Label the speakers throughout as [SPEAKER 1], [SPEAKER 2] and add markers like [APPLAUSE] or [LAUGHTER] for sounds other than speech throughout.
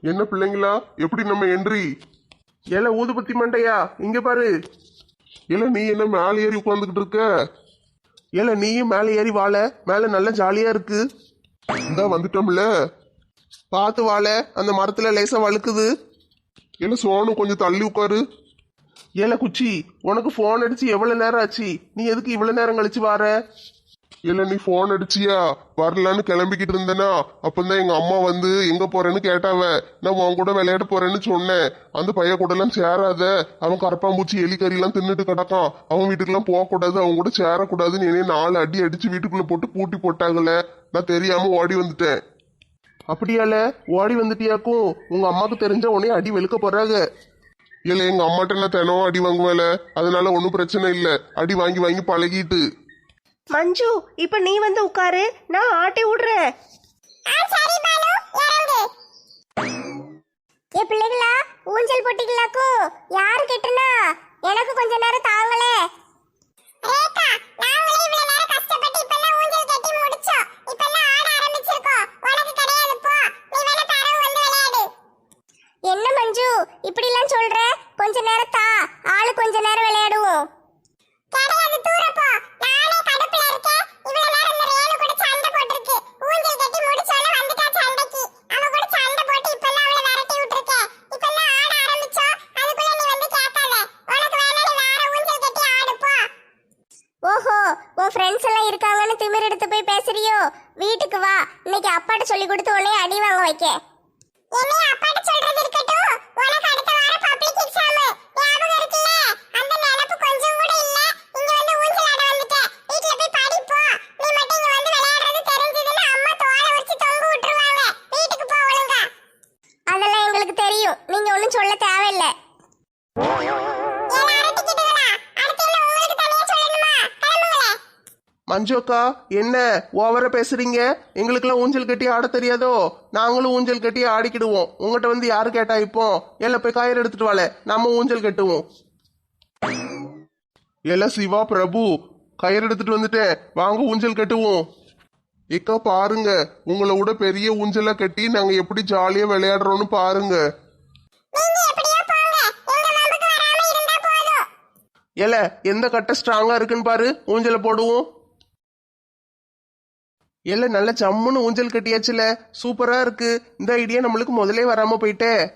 [SPEAKER 1] என்ன பிள்ளைங்களா? எப்படி நம்ம என்ட்ரி ஏல ஊதுபத்தி மண்டையா? இங்க பாரு. ஏல நீ என்ன மேலே ஏறி உட்காந்துக்கிட்டு இருக்க? ஏல நீயும் மேலே ஏறி வாழ. மேலே நல்லா ஜாலியா இருக்கு. இந்தா வந்துட்டோம்ல. பார்த்து வாழ. அந்த மரத்துல லேசா வழுக்குது. ஏல சோனு கொஞ்சம் தள்ளி உட்காரு. ஏல குச்சி உனக்கு ஃபோன் அடிச்சு எவ்வளவு நேரம் ஆச்சு? நீ எதுக்கு இவ்வளவு நேரம் கழிச்சு வார? இல்ல நீ ஃபோன் அடிச்சியா? வரலான்னு கிளம்பிக்கிட்டு இருந்தேனா? அப்பந்தான் எங்க அம்மா வந்து எங்க போறேன்னு கேட்டாவ. நான் உன் கூட விளையாட போறேன்னு சொன்னேன். அந்த பைய கூட எல்லாம் சேராத. அவன் கரப்பாம்பூச்சி எலி எல்லாம் தின்னுட்டு கிடக்கான். அவன் வீட்டுக்கெல்லாம் போகக்கூடாது. கூடாது அவன் கூட சேரக்கூடாதுன்னு என்னைய நாலு அடி அடிச்சு வீட்டுக்குள்ள போட்டு பூட்டி போட்டாங்கல்ல நான் தெரியாம ஓடி வந்துட்டேன். அப்படியால? ஓடி வந்துட்டியாக்கும்? உங்க அம்மாவுக்கு தெரிஞ்ச உடனே அடி வெளுக்க போறாங்க இல்ல எங்க அம்மாட்ட நான் தினம் அடி வாங்குவேல. அதனால ஒன்றும் பிரச்சனை இல்லை. அடி வாங்கி வாங்கி பழகிட்டு.
[SPEAKER 2] மஞ்சு இப்ப நீ வந்து உட்காரு. நான் ஆட்டி விடுறேன்.
[SPEAKER 3] ஏ பிள்ளைகளா ஊஞ்சல் போட்டிகளாக்கும் யாரு கெட்டுனா? எனக்கு கொஞ்ச நேரம் தாங்களே ரேகா நாங்களே இவ்வளவு நேரம் கஷ்டப்பட்டு இப்பெல்லாம் ஊஞ்சல் கட்டி முடிச்சோம் இப்பெல்லாம் ஆட ஆரம்பிச்சிருக்கோம் உனக்கு கிடையாது போ நீ வேணா தரவு வந்து விளையாடு என்ன மஞ்சு இப்படி எல்லாம் சொல்ற கொஞ்ச நேரம் தா ஆளு கொஞ்ச நேரம் விளையாடுவோம் கிடையாது தூர போ நானே கடுப்புல இருக்கேன் இவ்வளவு நேரம் இந்த ரேணு கூட சண்டை போட்டிருக்கு ஊஞ்சல் கட்டி முடிச்சாலும் வந்துட்டா சண்டைக்கு அவ கூட சண்டை போட்டு இப்பெல்லாம் அவளை விரட்டி விட்டுருக்கேன் இப்பெல்லாம் ஆட ஆரம்பிச்சோம் அதுக்குள்ள நீ வந்து கேட்காத உனக்கு வேணா நீ வேற ஊஞ்சல் கட்டி ஆடு போ ஓஹோ உன் ஃப்ரெண்ட்ஸ் எல்லாம் இருக்காங்கன்னு திமிர் எடுத்து போய் பேசுறியோ? வீட்டுக்கு வா. இன்னைக்கு அப்பாட்ட சொல்லி கொடுத்து உன்னை அடி வாங்க வைக்க. என்னைய அப்பாட்ட சொல்றது இருக்கட்டும். உனக்கு அடுத்த வாரம் பப்ளிக் எக்ஸாம் ஞாபகம் இருக்குல்ல? அந்த நினைப்பு கொஞ்சம் கூட இல்ல. இங்க வந்து ஊஞ்சல் ஆட வந்துட்டேன். வீட்ல போய் படிப்போ நீ மட்டும் இங்க வந்து விளையாடுறது தெரிஞ்சதுன்னா அம்மா தோலை வச்சு தொங்க விட்டுருவாங்க. வீட்டுக்கு போ ஒழுங்கா. அதெல்லாம் எங்களுக்கு தெரியும். நீங்க ஒண்ணும் சொல்ல தேவையில்லை.
[SPEAKER 1] மஞ்சு அக்கா என்ன? ஓவரா பேசுறீங்க? எங்களுக்கெல்லாம் ஊஞ்சல் கட்டி ஆட தெரியாதோ? நாங்களும் ஊஞ்சல் கட்டி ஆடிக்கிடுவோம். உங்ககிட்ட வந்து யாரு கேட்டா இப்போ? எல்லாம் போய் கயிறு எடுத்துட்டு வாழ நாம ஊஞ்சல் கட்டுவோம். எல்லாம் சிவா பிரபு கயிறு எடுத்துட்டு வந்துட்டேன். வாங்க ஊஞ்சல் கட்டுவோம். இக்கா பாருங்க. உங்களை விட பெரிய ஊஞ்சலா கட்டி நாங்க எப்படி ஜாலியா விளையாடுறோம்னு பாருங்க. ஏல எந்த கட்டை ஸ்ட்ராங்கா இருக்குன்னு பாரு. ஊஞ்சலை போடுவோம். ஏல நல்ல ஜம்முன்னு ஊஞ்சல் கட்டியாச்சுல. சூப்பரா இருக்கு. இந்த ஐடியா நம்மளுக்கு முதலே வராம போயிட்டே.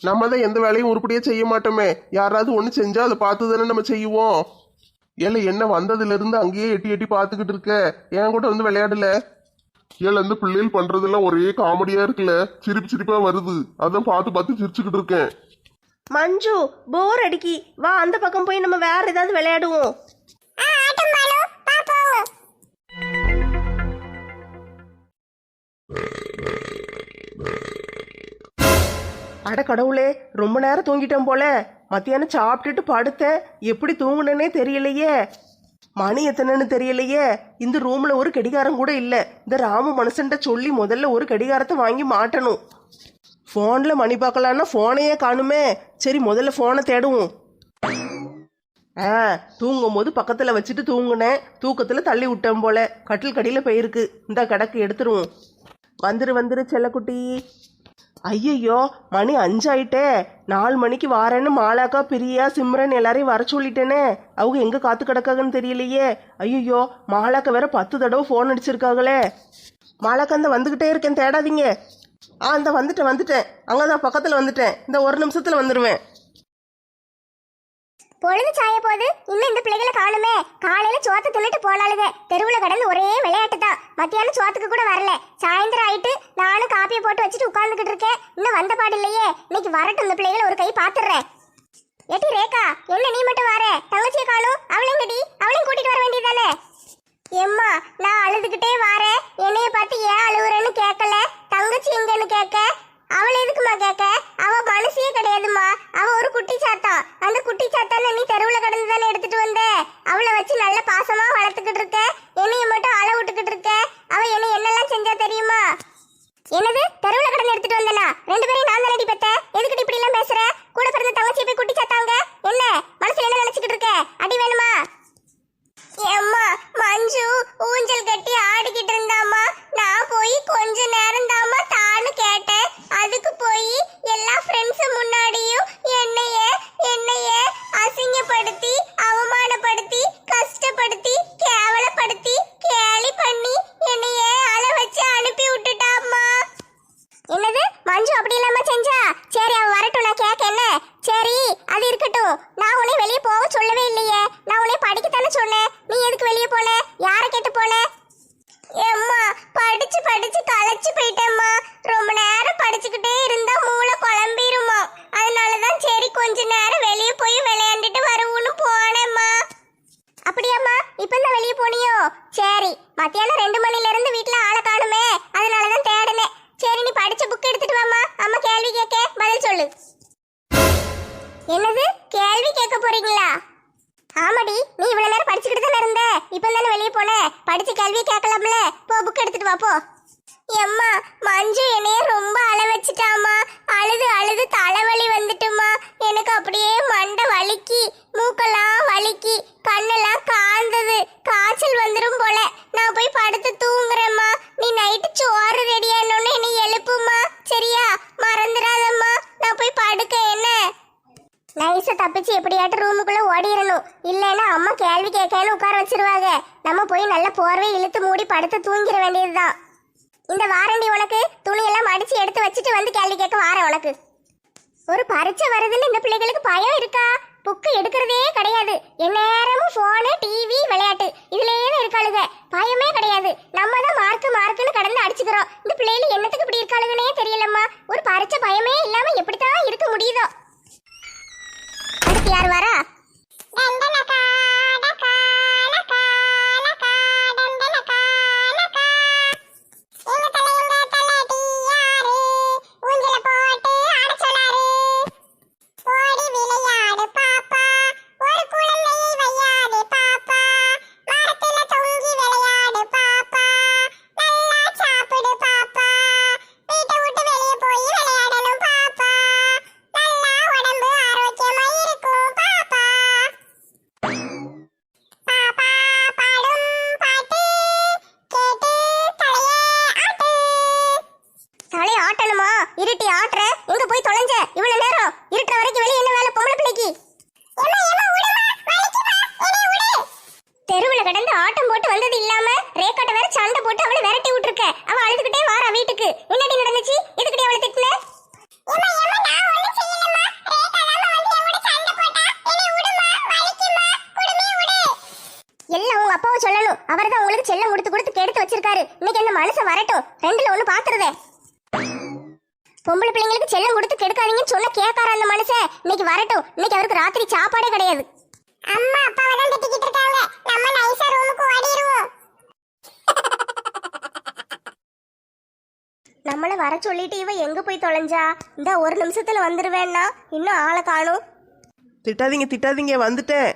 [SPEAKER 1] நம்ம தான் எந்த வேலையும் உருப்படியா செய்ய மாட்டோமே. யாராவது ஒன்று செஞ்சா அதை பார்த்து தானே நம்ம செய்வோம். ஏல என்ன வந்ததுல இருந்து அங்கேயே எட்டி எட்டி பார்த்துக்கிட்டு இருக்க? என் கூட வந்து விளையாடல. ஏல இந்த பிள்ளைகள் பண்றதெல்லாம் ஒரே காமெடியா இருக்குல்ல சிரிப்பு சிரிப்பா வருது. அதான் பார்த்து பார்த்து சிரிச்சுக்கிட்டு இருக்கேன்.
[SPEAKER 2] மஞ்சு போர் அடிக்கி. வா அந்த பக்கம் போய் நம்ம வேற ஏதாவது விளையாடுவோம். அட கடவுளே ரொம்ப நேரம் தூங்கிட்டேன் போல. மத்தியானம் சாப்பிட்டுட்டு படுத்தேன். எப்படி தூங்குனேனே தெரியலையே. மணி எத்தனைன்னு தெரியலையே. இந்த ரூம்ல ஒரு கடிகாரம் கூட இல்ல. இந்த ராமு மனுஷன்ட்ட சொல்லி முதல்ல ஒரு கடிகாரத்தை வாங்கி மாட்டணும். ஃபோனில் மணி பார்க்கலான்னா ஃபோனையே காணுமே. சரி முதல்ல ஃபோனை தேடுவோம். ஆ தூங்கும் போது பக்கத்துல வச்சுட்டு தூங்குனேன். தூக்கத்துல தள்ளி விட்டேன் போல. கட்டில் கடியில போயிருக்கு. இந்த கடக்கு எடுத்துருவோம். வந்துரு வந்துரு செல்லக்குட்டி. ஐயையோ மணி அஞ்சாயிட்டே. நாலு மணிக்கு வாரேன்னு மாலாக்கா பிரியா சிம்ரன் எல்லாரையும் வர சொல்லிட்டேனே. அவங்க எங்கே காத்து கிடக்காங்கன்னு தெரியலையே. ஐயையோ மாலாக்கா வேற பத்து தடவை ஃபோன் அடிச்சிருக்காங்களே. மாலாக்கா இந்த வந்துக்கிட்டே இருக்கேன் தேடாதீங்க. ஆ இந்த வந்துட்டேன் வந்துட்டேன். அங்கதான் பக்கத்தில் வந்துட்டேன். இந்த ஒரு நிமிஷத்தில் வந்துடுவேன்
[SPEAKER 3] பொழுது சாய போது இன்னும் இந்த பிள்ளைகளை காணுமே. காலையில சோத்த தின்னுட்டு போனாலுங்க தெருவுல கடந்து ஒரே விளையாட்டு தான் மத்தியானம் சோத்துக்கு கூட வரல. சாயந்தரம் ஆயிட்டு நானும் காப்பியை போட்டு வச்சுட்டு உட்கார்ந்துகிட்டு இருக்கேன். இன்னும் வந்த பாடு இல்லையே. இன்னைக்கு வரட்டும் இந்த பிள்ளைகளை ஒரு கை பாத்துறேன். எட்டி ரேகா என்ன நீ மட்டும் வரேன் தப்பிச்சு ரூமுக்குள்ள ஓடிடணும் இல்லைன்னா அம்மா கேள்வி கேட்கன்னு உட்கார வச்சிருவாங்க. நம்ம போய் நல்ல போர்வை இழுத்து மூடி படுத்து தூங்கிட வேண்டியதுதான். இந்த வாரண்டி உனக்கு? துணியெல்லாம் மடிச்சு எடுத்து வச்சுட்டு வந்து கேள்வி கேட்க வாரேன் உனக்கு. ஒரு பரீட்சை வருதுன்னு இந்த பிள்ளைகளுக்கு பயம் இருக்கா? புக்கு எடுக்கிறதே கிடையாது. எந்நேரமும் ஃபோனு டிவி விளையாட்டு. இதுலயே தான் இருக்காளுங்க பயமே கிடையாது. நம்ம தான் மார்க்கு மார்க்குன்னு கடந்து அடிச்சுக்கிறோம். இந்த பிள்ளைகள் என்னத்துக்கு இப்படி இருக்காளுங்கன்னே தெரியலம்மா. ஒரு பரீட்சை பயமே இல்லாம எப்படித்தான் இருக்க முடியுதோ? அடுத்து யார் வரா? கடந்து ஆட்டம் போட்டு வந்தது இல்லாம ரேக்காட்ட வேற சண்டை போட்டு அவளை விரட்டி விட்டுருக்க. அவ அழுதுகிட்டே வாரா வீட்டுக்கு. என்னடி நடந்துச்சு? எதுக்குடி அவளை திட்டுன? எல்லாம் உங்க அப்பாவை சொல்லணும். அவர் தான் உங்களுக்கு செல்லம் கொடுத்து கொடுத்து கெடுத்து வச்சிருக்காரு. இன்னைக்கு அந்த மனுஷன் வரட்டும். ரெண்டுல ஒண்ணு பாத்துறதே பொம்பளை பிள்ளைங்களுக்கு செல்லம் கொடுத்து கெடுக்காதீங்கன்னு சொன்ன கேட்கார அந்த மனுஷன்? இன்னைக்கு வரட்டும். இன்னைக்கு அவருக்கு ராத்திரி சாப்பாடே கிடையாது. அம்மா அப்பாவை தான் திட்டிக்கிட்டு இருக்காங்க. நம்ம நைஸா ரூமுக்கு ஓடிடுவோம் நம்மள வர சொல்லிட்டு இவ எங்க போய் தொலைஞ்சா? இந்த ஒரு நிமிஷத்துல வந்துருவேன்னா இன்னும் ஆளை காணும்.
[SPEAKER 2] திட்டாதீங்க திட்டாதீங்க வந்துட்டேன்.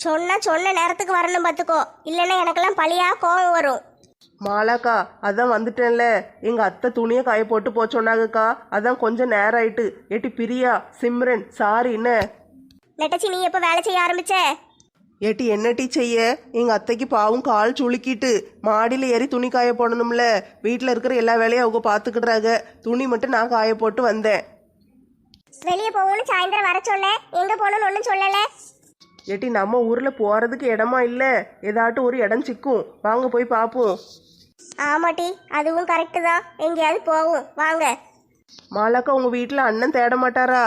[SPEAKER 3] சொன்னா சொன்ன நேரத்துக்கு வரணும் பாத்துக்கோ. இல்லைன்னா எனக்கெல்லாம் பழியா கோவம் வரும்.
[SPEAKER 2] மாலாக்கா அதான் வந்துட்டேன்ல. எங்க அத்தை துணியை காய போட்டு போக சொன்னாங்கக்கா. அதான் கொஞ்சம் நேரம் ஆயிட்டு. ஏட்டி பிரியா சிம்ரன் சாரி என்ன?
[SPEAKER 3] நெட்டச்சி நீ எப்ப வேலை செய்ய ஆரம்பிச்ச?
[SPEAKER 2] ஏட்டி என்னட்டி செய்ய? எங்க அத்தைக்கு பாவும் கால் சுளுக்கிட்டு மாடியில் ஏறி துணி காய போடணும்ல. வீட்டில் இருக்கிற எல்லா வேலையும் அவங்க பார்த்துக்கிடுறாங்க துணி மட்டும் நான் காய போட்டு வந்தேன்.
[SPEAKER 3] வெளியே போகணும்னு சாயந்தரம் வர சொன்னேன் எங்க போகணும்னு ஒன்றும் சொல்லல.
[SPEAKER 2] ஏட்டி நம்ம ஊரில் போகிறதுக்கு இடமா இல்லை. ஏதாட்டும் ஒரு இடம் சிக்கும். வாங்க போய் பார்ப்போம்
[SPEAKER 3] ஆமாட்டி அதுவும் கரெக்டு தான். எங்கேயாவது போகும் வாங்க.
[SPEAKER 2] மாலாக்கா உங்கள் வீட்டில் அண்ணன் தேட மாட்டாரா?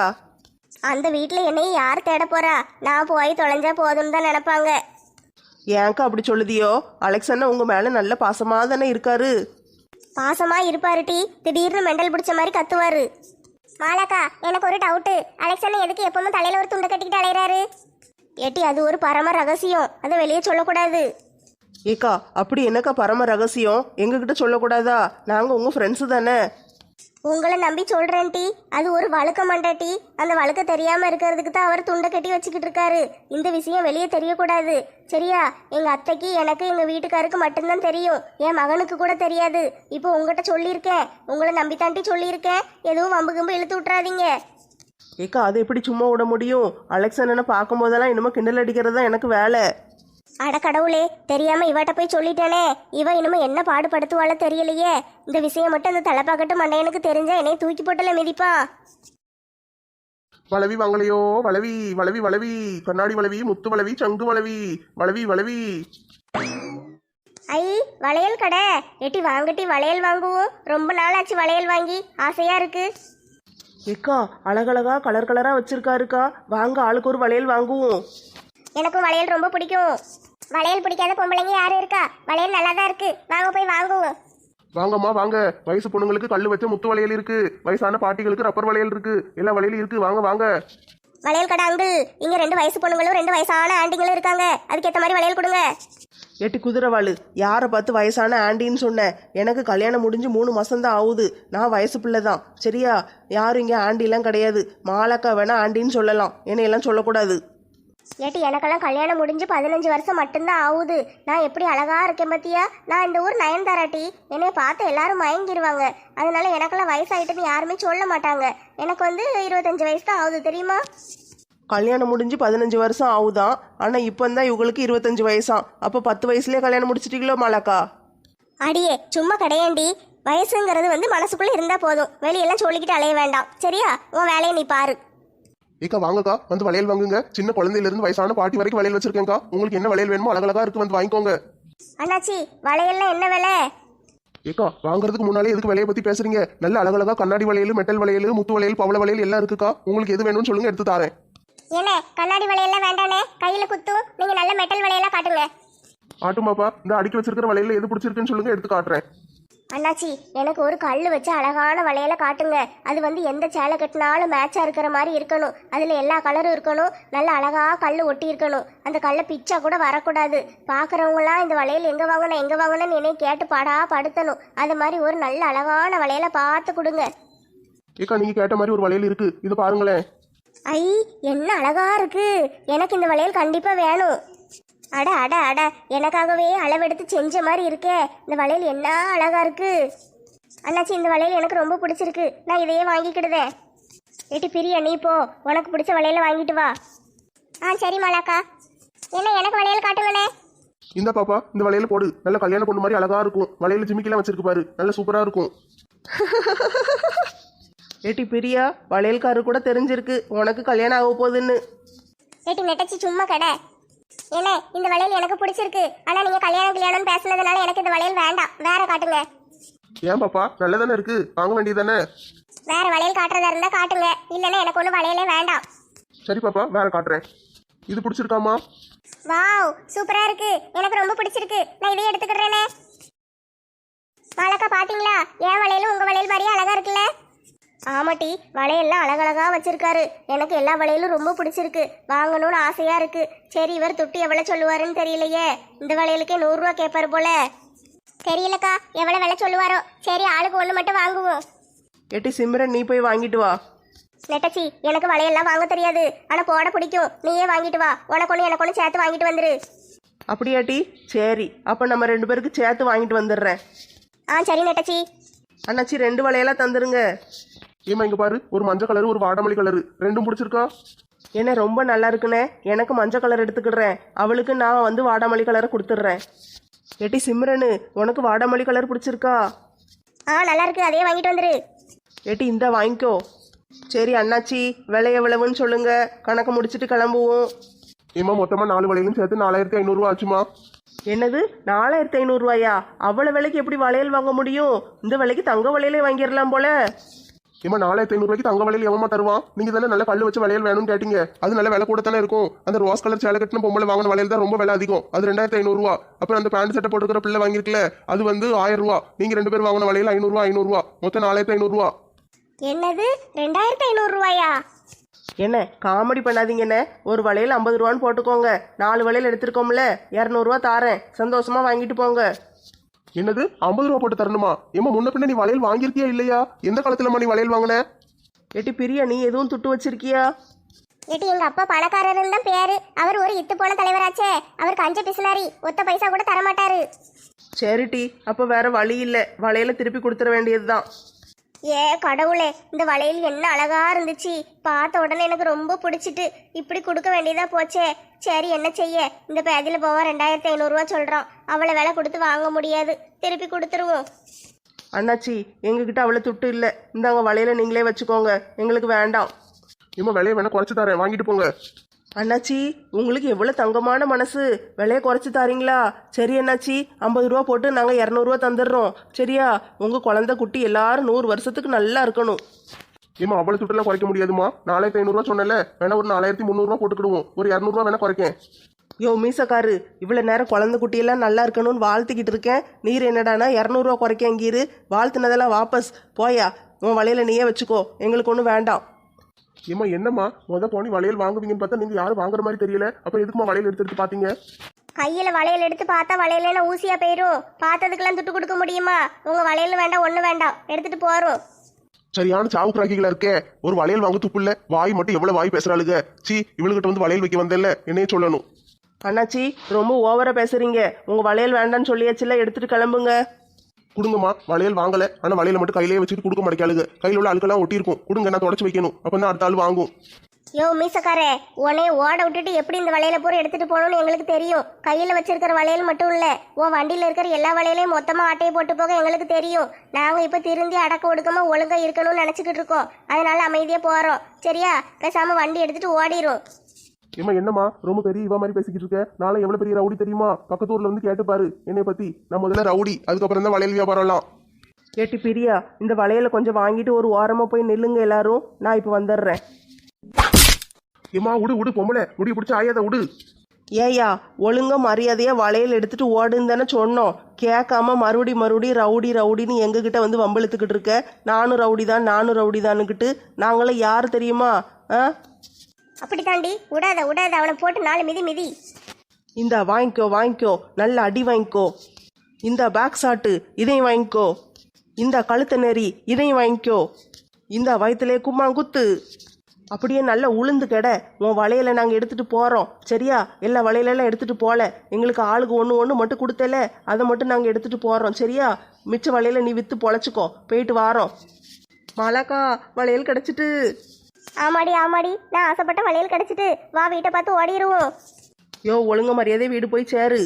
[SPEAKER 3] அந்த வீட்டில் என்னையும் யார் தேட போறா? நான் போய் தொலைஞ்சா போதும்னு தான் நினைப்பாங்க.
[SPEAKER 2] ஏன்க்கா அப்படி சொல்லுதியோ? அலெக்ஸ் அண்ணா உங்கள் மேலே நல்ல பாசமாக தானே இருக்காரு.
[SPEAKER 3] பாசமா இருப்பாரு டி. திடீர்னு மெண்டல் பிடிச்ச மாதிரி கத்துவாரு. மாலாக்கா எனக்கு ஒரு டவுட்டு அலெக்சாண்டர் எதுக்கு எப்பவுமே தலையில ஒரு துண்டை கட்டிக்கிட்டு அலையிறாரு? ஏட்டி அது ஒரு பரம ரகசியம். அதை வெளியே சொல்லக்கூடாது.
[SPEAKER 2] ஏக்கா அப்படி என்னக்கா பரம ரகசியம்? எங்ககிட்ட சொல்லக்கூடாதா? நாங்கள் உங்கள் ஃப்ரெண்ட்ஸு தானே.
[SPEAKER 3] உங்களை நம்பி சொல்கிறேன் டி. அது ஒரு வழக்கம் டி. அந்த வழக்கம் தெரியாமல் இருக்கிறதுக்கு தான் அவர் துண்டை கட்டி வச்சுக்கிட்டு இருக்காரு. இந்த விஷயம் வெளியே தெரியக்கூடாது. சரியா? எங்கள் அத்தைக்கு எனக்கு எங்கள் வீட்டுக்காருக்கு மட்டும்தான் தெரியும். என் மகனுக்கு கூட தெரியாது. இப்போ உங்ககிட்ட சொல்லியிருக்கேன். உங்களை நம்பி தாண்டி சொல்லியிருக்கேன். எதுவும் வம்பு கம்பு இழுத்து விட்றாதீங்க
[SPEAKER 2] ஏக்கா அதை எப்படி சும்மா விட முடியும்? அலெக்ஸ் பார்க்கும் பார்க்கும்போதெல்லாம் இன்னமும் கிண்டல் அடிக்கிறது தான் எனக்கு வேலை.
[SPEAKER 3] அட கடவுளே தெரியாம இவட்ட போய் சொல்லிட்டேனே. இவ இனிமே என்ன பாடுபடுத்துவாள தெரியலையே. இந்த விஷயம் மட்டும் அந்த தலைப்பாக்கட்டு மண்டையனுக்கு தெரிஞ்சா என்னைய தூக்கி போட்டுல மிதிப்பா.
[SPEAKER 1] வளவி வாங்கலையோ? வளவி வளவி வளவி. கண்ணாடி வளவி முத்து வளவி சங்கு வளவி. வளவி வளவி.
[SPEAKER 3] ஐ வளையல் கடை. எட்டி வாங்கட்டி வளையல் வாங்குவோம் ரொம்ப நாள் ஆச்சு வளையல் வாங்கி. ஆசையா இருக்கு.
[SPEAKER 2] ஏக்கா அழகழகா கலர் கலராக வச்சிருக்காருக்கா. வாங்க ஆளுக்கு ஒரு வளையல் வாங்குவோம்.
[SPEAKER 3] எனக்கும் வளையல் ரொம்ப பிடிக்கும். வளையல் பிடிக்காத பொம்பளைங்க யாரும் இருக்கா? வளையல் நல்லா தான் இருக்கு. வாங்க போய் வாங்குவோம்.
[SPEAKER 1] வாங்கம்மா வாங்க. வயசு பொண்ணுங்களுக்கு கல்லு வச்ச முத்து வளையல் இருக்கு. வயசான பாட்டிகளுக்கு ரப்பர் வளையல் இருக்கு. எல்லா வளையலும் இருக்கு. வாங்க வாங்க.
[SPEAKER 3] வளையல் கடை அங்கிள். இங்க ரெண்டு வயசு பொண்ணுங்களும் ரெண்டு வயசான ஆண்டிங்களும் இருக்காங்க. அதுக்கேற்ற மாதிரி வளையல் கொடுங்க.
[SPEAKER 2] எட்டி குதிரவாளு யாரை பார்த்து வயசான ஆண்டின்னு சொன்னேன் எனக்கு கல்யாணம் முடிஞ்சு மூணு மாசம்தான் ஆகுது. நான் வயசு பிள்ளை தான் சரியா? யாரும் இங்கே ஆண்டிலாம் கிடையாது. மாலாக்கா வேணா ஆண்டின்னு சொல்லலாம். என்னையெல்லாம் சொல்லக்கூடாது.
[SPEAKER 3] ஏட்டி எனக்கெல்லாம் கல்யாணம் முடிஞ்சு பதினஞ்சு வருஷம் மட்டும்தான் ஆகுது நான் எப்படி அழகா இருக்கேன் பத்தியா? நான் இந்த ஊர் நயன்தாராட்டி என்னைய பார்த்து எல்லாரும் மயங்கிடுவாங்க அதனால எனக்கெல்லாம் வயசாயிட்டுன்னு யாருமே சொல்ல மாட்டாங்க. எனக்கு வந்து இருபத்தஞ்சு வயசு தான் ஆகுது தெரியுமா?
[SPEAKER 2] கல்யாணம் முடிஞ்சு பதினஞ்சு வருஷம் ஆகுதான் ஆனால் இப்போ தான் இவங்களுக்கு இருபத்தஞ்சு வயசாம் அப்போ பத்து வயசுலேயே கல்யாணம் முடிச்சிட்டீங்களோ மாலாக்கா?
[SPEAKER 3] அடியே சும்மா கிடையாண்டி. வயசுங்கிறது வந்து மனசுக்குள்ள இருந்தா போதும். வெளியெல்லாம் சொல்லிக்கிட்டு அலைய வேண்டாம். சரியா? உன் வேலையை நீ பாரு.
[SPEAKER 1] ஏக்கா வாங்கக்கா வந்து வளையல் வாங்குங்க. சின்ன குழந்தையில இருந்து வயசான பாட்டி வரைக்கும் வளையல் வச்சிருக்கேன்க்கா. உங்களுக்கு என்ன வளையல் வேணுமோ அழகழகா இருக்கு வந்து வாங்கிக்கோங்க.
[SPEAKER 3] அண்ணாச்சி வளையல்லாம் என்ன விலை?
[SPEAKER 1] ஏக்கா வாங்குறதுக்கு முன்னாலே எதுக்கு விலையை பத்தி பேசுறீங்க? நல்ல அழகழகா கண்ணாடி வளையல் மெட்டல் வளையல் முத்து வளையல் பவள வளையல் எல்லாம் இருக்குக்கா. உங்களுக்கு எது வேணும்னு சொல்லுங்க எடுத்து தரேன்.
[SPEAKER 3] என்ன கண்ணாடி வளையல்லாம் வேண்டானே? கையில குத்தும் நீங்க நல்ல மெட்டல் வளையலாம் காட்டுங்க.
[SPEAKER 1] ஆட்டுமாப்பா இந்த அடுக்கி வச்சிருக்கிற வளையல் எது பிடிச்சிருக்குன்னு சொல்லுங்க எடுத்து காட்டுறேன்.
[SPEAKER 3] அண்ணாச்சி எனக்கு ஒரு கல் வச்சு அழகான வளையல காட்டுங்க. அது வந்து எந்த சேலை கட்டினாலும் மேட்சா இருக்கிற மாதிரி இருக்கணும். அதுல எல்லா கலரும் இருக்கணும். நல்ல அழகா கல் ஒட்டி இருக்கணும். அந்த கல்லை பிச்சா கூட வரக்கூடாது. பாக்குறவங்களாம் இந்த வளையல் எங்க வாங்கணும் எங்க வாங்கணும்னு என்னை கேட்டு பாடா படுத்தணும். அது மாதிரி ஒரு நல்ல அழகான வளையல பார்த்து கொடுங்க.
[SPEAKER 1] ஏக்கா நீங்க கேட்ட மாதிரி ஒரு வளையல் இருக்கு. இது பாருங்களேன்.
[SPEAKER 3] ஐ என்ன அழகா இருக்கு. எனக்கு இந்த வளையல் கண்டிப்பா வேணும். அட அட அட எனக்காகவே அளவெடுத்து செஞ்ச மாதிரி இருக்கே. இந்த வளையல் என்ன அழகா இருக்கு. அண்ணாச்சி இந்த வளையல் எனக்கு ரொம்ப பிடிச்சிருக்கு. நான் இதையே வாங்கிக்கிடுதேன் ஏட்டி பிரியா நீ போ. உனக்கு பிடிச்ச வளையல வாங்கிட்டு வா. ஆ சரி மாலாக்கா. என்ன எனக்கு வளையல் காட்டுங்கண்ணே.
[SPEAKER 1] இந்த பாப்பா இந்த வளையல் போடு. நல்ல கல்யாண பொண்ணு மாதிரி அழகா இருக்கும். வளையல் ஜிமிக்கெல்லாம் வச்சிருக்கு பாரு. நல்ல சூப்பரா இருக்கும். [LAUGHS]
[SPEAKER 2] ஏட்டி பிரியா வளையல்காரு கூட தெரிஞ்சிருக்கு. உனக்கு கல்யாணம் ஆக போகுதுன்னு.
[SPEAKER 3] ஏட்டி நெட்டச்சி சும்மா கடை. என்ன இந்த வளையல் எனக்கு பிடிச்சிருக்கு. ஆனா நீங்க கல்யாணம் கல்யாணம் பேசுனதுனால எனக்கு இந்த வளையல் வேண்டாம். வேற காட்டுங்க.
[SPEAKER 1] ஏன் பாப்பா? நல்லதானே இருக்கு. வாங்க வேண்டியதானே
[SPEAKER 3] வேற வளையல் காட்டுறதா இருந்தா காட்டுங்க. இல்லைன்னா எனக்கு ஒன்றும் வளையலே வேண்டாம்.
[SPEAKER 1] சரி பாப்பா வேற காட்டுறேன். இது பிடிச்சிருக்காமா?
[SPEAKER 3] வாவ் சூப்பரா இருக்கு. எனக்கு ரொம்ப பிடிச்சிருக்கு. நான் இதையே எடுத்துக்கிறேனே மாலக்கா பாத்தீங்களா? என் வளையலும் உங்க வளையல் மாதிரியே அழகா இருக்குல்ல? ஆமாட்டி வளையல்லாம் அழகழகா வச்சிருக்காரு. எனக்கு எல்லா வளையலும் ரொம்ப பிடிச்சிருக்கு. வாங்கணும்னு ஆசையா இருக்கு. சரி இவர் துட்டு எவ்வளவு சொல்லுவாருன்னு தெரியலையே. இந்த வளையலுக்கே நூறுரூவா கேட்பாரு போல. தெரியலக்கா எவ்வளவு விலை சொல்லுவாரோ. சரி ஆளுக்கு ஒன்று மட்டும் வாங்குவோம்.
[SPEAKER 2] ஏட்டி சிம்ரன் நீ போய் வாங்கிட்டு வா.
[SPEAKER 3] நெட்டச்சி எனக்கு வளையல்லாம் வாங்க தெரியாது. ஆனா போட பிடிக்கும். நீயே வாங்கிட்டு வா. உனக்கு ஒன்று எனக்கு ஒன்று சேர்த்து வாங்கிட்டு வந்துரு.
[SPEAKER 2] அப்படியாட்டி சரி அப்போ நம்ம ரெண்டு பேருக்கு சேர்த்து வாங்கிட்டு வந்துடுறேன்.
[SPEAKER 3] ஆ சரி நெட்டச்சி.
[SPEAKER 2] அண்ணாச்சி ரெண்டு வளையலாம் தந்துருங்க.
[SPEAKER 1] ஏமா இங்க பாரு ஒரு மஞ்சள் கலர் ஒரு வாடாமல்லி கலர் ரெண்டும் பிடிச்சிருக்கா?
[SPEAKER 2] என்ன ரொம்ப நல்லா இருக்குண்ணே. எனக்கு மஞ்சள் கலர் எடுத்துக்கிடுறேன். அவளுக்கு நான் வந்து வாடாமல்லி கலரை கொடுத்துட்றேன். ஏட்டி சிம்ரனு உனக்கு வாடாமல்லி கலர் பிடிச்சிருக்கா?
[SPEAKER 3] ஆ நல்லா இருக்கு. அதே வாங்கிட்டு வந்துரு.
[SPEAKER 2] ஏட்டி இந்த வாங்கிக்கோ. சரி அண்ணாச்சி விலை எவ்வளவுன்னு சொல்லுங்க. கணக்கு முடிச்சிட்டு கிளம்புவோம்.
[SPEAKER 1] ஏமா மொத்தமா நாலு வளையலும் சேர்த்து நாலாயிரத்தி ஐநூறுரூவா ஆச்சுமா?
[SPEAKER 2] என்னது? நாலாயிரத்தி ஐநூறுரூவாயா அவ்வளோ விலைக்கு எப்படி வளையல் வாங்க முடியும்? இந்த விலைக்கு தங்க வளையலே வாங்கிடலாம் போல.
[SPEAKER 1] ஏமா நாலாயிரத்தி ஐநூறுவாய்க்கு தங்க வளையல் எவமா தருவான்? நீங்க தானே நல்ல கல் வச்சு வளையல் வேணும்னு கேட்டீங்க. அது நல்ல விலை கூட தானே இருக்கும். அந்த ரோஸ் கலர் சேலை கட்டின பொம்பளை வாங்கின வளையல் தான் ரொம்ப விலை அதிகம். அது ரெண்டாயிரத்தி ஐநூறுரூவா அப்புறம் அந்த பேண்ட் சட்டை போட்டுக்கிற பிள்ளை வாங்கிருக்கல அது வந்து ஆயிரம் ரூபா நீங்க ரெண்டு பேரும் வாங்கின வளையல் ஐநூறுரூவா ஐநூறுரூவா மொத்தம் நாலாயிரத்தி ஐநூறுரூவா
[SPEAKER 3] என்னது? ரெண்டாயிரத்தி ஐநூறு ரூபாயா
[SPEAKER 2] என்ன காமெடி பண்ணாதீங்கண்ணே ஒரு வளையல் ஐம்பது ரூபான்னு போட்டுக்கோங்க. நாலு வளையல் எடுத்திருக்கோம்ல இரநூறுவா தாரேன். சந்தோஷமா வாங்கிட்டு போங்க.
[SPEAKER 1] என்னது? ஐம்பது ரூபா போட்டு தரணுமா? ஏமா முன்ன பின்ன நீ வளையல் வாங்கியிருக்கியா இல்லையா? எந்த காலத்துலமா நீ வளையல் வாங்கின?
[SPEAKER 2] ஏட்டி பிரியா நீ எதுவும் துட்டு வச்சிருக்கியா?
[SPEAKER 3] ஏட்டி எங்க அப்பா பணக்காரருன்னு தான் பேரு. அவர் ஒரு இத்து போன தலைவராச்சே. அவர் கஞ்ச பிசினாரி. ஒத்த பைசா கூட தரமாட்டாரு.
[SPEAKER 2] சரிட்டி அப்போ வேற வழி இல்லை. வளையலை திருப்பி கொடுத்துட வேண்டியதுதான்.
[SPEAKER 3] ஏ கடவுளே இந்த வளையல் என்ன அழகா இருந்துச்சு. பார்த்த உடனே எனக்கு ரொம்ப பிடிச்சிட்டு இப்படி கொடுக்க வேண்டியதா போச்சே. சரி என்ன செய்ய? இந்த பேதியில் போவோம் ரெண்டாயிரத்தி ஐநூறுரூவா சொல்கிறான் அவளை விலை கொடுத்து வாங்க முடியாது. திருப்பி கொடுத்துருவோம்.
[SPEAKER 2] அண்ணாச்சி எங்ககிட்ட அவ்வளோ துட்டு இல்லை. இந்தாங்க வளையலை நீங்களே வச்சுக்கோங்க. எங்களுக்கு வேண்டாம்.
[SPEAKER 1] ஏமா விலையை வேணா குறைச்சு தரேன். வாங்கிட்டு போங்க.
[SPEAKER 2] அண்ணாச்சி உங்களுக்கு எவ்வளோ தங்கமான மனசு? விலையை குறைச்சி தாரீங்களா? சரி அண்ணாச்சி ஐம்பது ரூபா போட்டு நாங்கள் இரநூறுவா தந்துடுறோம். சரியா? உங்கள் குழந்தை குட்டி எல்லாரும் நூறு வருஷத்துக்கு நல்லா இருக்கணும்.
[SPEAKER 1] ஏமா அவ்வளவு துட்டெல்லாம் குறைக்க முடியாதுமா நாலாயிரத்தி ஐநூறுரூவா சொன்னல வேணா ஒரு நாலாயிரத்தி முந்நூறுரூவா போட்டுக்கிடுவோம். ஒரு இரநூறுவா வேணா குறைக்கேன்.
[SPEAKER 2] யோ மீசக்காரு இவ்வளோ நேரம் குழந்தை குட்டியெல்லாம் நல்லா இருக்கணும்னு வாழ்த்திக்கிட்டு இருக்கேன். நீர் என்னடானா இரநூறுவா குறைக்க அங்கீரு வாழ்த்துனதெல்லாம் வாபஸ். போயா உன் வலையில நீயே வச்சுக்கோ. எங்களுக்கு ஒன்றும் வேண்டாம்.
[SPEAKER 1] ஏமா என்னம்மா? முத போனி வளையல் வாங்குவீங்கன்னு பார்த்தா நீங்க யாரும் வாங்குற மாதிரி தெரியல. அப்புறம் எதுக்குமா வளையல் எடுத்து எடுத்து பாத்தீங்க
[SPEAKER 3] கையில வளையல் எடுத்து பார்த்தா வளையல்னா ஊசியா போயிரும். பார்த்ததுக்கெல்லாம் துட்டு கொடுக்க முடியுமா? உங்க வளையல் வேண்டாம் ஒண்ணு வேண்டாம். எடுத்துட்டு போறோம்.
[SPEAKER 1] சரியான சாவுக்கு ராக்கிகளா இருக்கே. ஒரு வளையல் வாங்க துப்புல வாய் மட்டும் எவ்வளவு வாய் பேசுறாளுக? சீ இவளுகிட்ட வந்து வளையல் வைக்க வந்தேல்ல? என்னையே சொல்லணும்.
[SPEAKER 2] அண்ணாச்சி ரொம்ப ஓவரா பேசுறீங்க. உங்க வளையல் வேண்டாம்னு சொல்லியாச்சுல எடுத்துட்டு கிளம்புங்க.
[SPEAKER 1] கொடுங்கம்மா. வளையல் வாங்கல. ஆனா வளையல மட்டும் கையிலேயே வச்சுட்டு கொடுக்க மாட்டேக்காளுங்க கையில உள்ள அழுக்கெல்லாம் ஒட்டி இருக்கும் கொடுங்க நான் தொடச்சு வைக்கணும். அப்பதான் அடுத்த ஆள் வாங்கும்.
[SPEAKER 3] யோ மீசக்காரே உனைய ஓட விட்டுட்டு எப்படி இந்த வளையல பூரா எடுத்துட்டு போகணும்னு எங்களுக்கு தெரியும். கையில வச்சிருக்கிற வளையல் மட்டும் இல்ல. உன் வண்டியில இருக்கிற எல்லா வளையலையும் மொத்தமா ஆட்டையை போட்டு போக எங்களுக்கு தெரியும். நாங்க இப்ப திருந்தி அடக்க ஒடுக்கமா ஒழுங்கா இருக்கணும்னு நினைச்சுக்கிட்டு இருக்கோம். அதனால அமைதியா போறோம். சரியா? பேசாம வண்டி எடுத்துட்டு ஓடிரும்.
[SPEAKER 1] ஏமா என்னம்மா? ரொம்ப பெரிய இவ மாதிரி பேசிக்கிட்டு இருக்க? நாளை எவ்வளவு பெரிய ரவுடி தெரியுமா? பக்கத்து ஊர்ல வந்து கேட்டு பாரு. என்னைய பத்தி. நான் முதல்ல ரவுடி அதுக்கப்புறம் தான் வளையல் வியாபாரம்லாம்
[SPEAKER 2] ஏட்டி பிரியா இந்த வளையலை கொஞ்சம் வாங்கிட்டு ஒரு ஓரமா போய் நில்லுங்க எல்லாரும். நான் இப்போ வந்துடுறேன்.
[SPEAKER 1] ஏமா விடு விடு பொம்பளை. முடி பிடிச்ச ஆயாத விடு.
[SPEAKER 2] ஏயா ஒழுங்கா மரியாதையா வளையல் எடுத்துட்டு ஓடுன்னு தானே சொன்னோம். கேட்காம மறுபடி மறுபடி ரவுடி ரவுடின்னு எங்ககிட்ட வந்து வம்பிழுத்துக்கிட்டு இருக்க. நானும் ரவுடி தான் நானும் ரவுடி தானுக்கிட்டு நாங்களாம் யார் தெரியுமா? ஆ?
[SPEAKER 3] அப்படி தாண்டி விடாத விடாத அவனை போட்டு நாலு மிதி மிதி.
[SPEAKER 2] இந்த வாங்கிக்கோ வாங்கிக்கோ. நல்ல அடி வாங்கிக்கோ. இந்த பேக் சாட்டு இதையும் வாங்கிக்கோ. இந்த கழுத்த நெறி இதையும் வாங்கிக்கோ. இந்த வயத்திலே கும்மாங்குத்து. அப்படியே நல்லா உளுந்து கெட. உன் வளையலை நாங்கள் எடுத்துட்டு போகிறோம் சரியா? எல்லா வளையலெல்லாம் எடுத்துட்டு போகல எங்களுக்கு ஆளுக்கு ஒன்று ஒன்று மட்டும் கொடுத்தல. அதை மட்டும் நாங்கள் எடுத்துட்டு போகிறோம் சரியா? மிச்ச வளையலை நீ விற்று பொழைச்சிக்கோ. போயிட்டு வாரோம். மாலாக்கா வளையல் கிடச்சிட்டு.
[SPEAKER 3] ஆமாடி ஆமாடி. நான் ஆசைப்பட்ட வளையல் கிடைச்சிட்டு வா வீட்டை பார்த்து ஓடிடுவோம்
[SPEAKER 2] யோ ஒழுங்க மரியாதை வீடு போய் சேரு.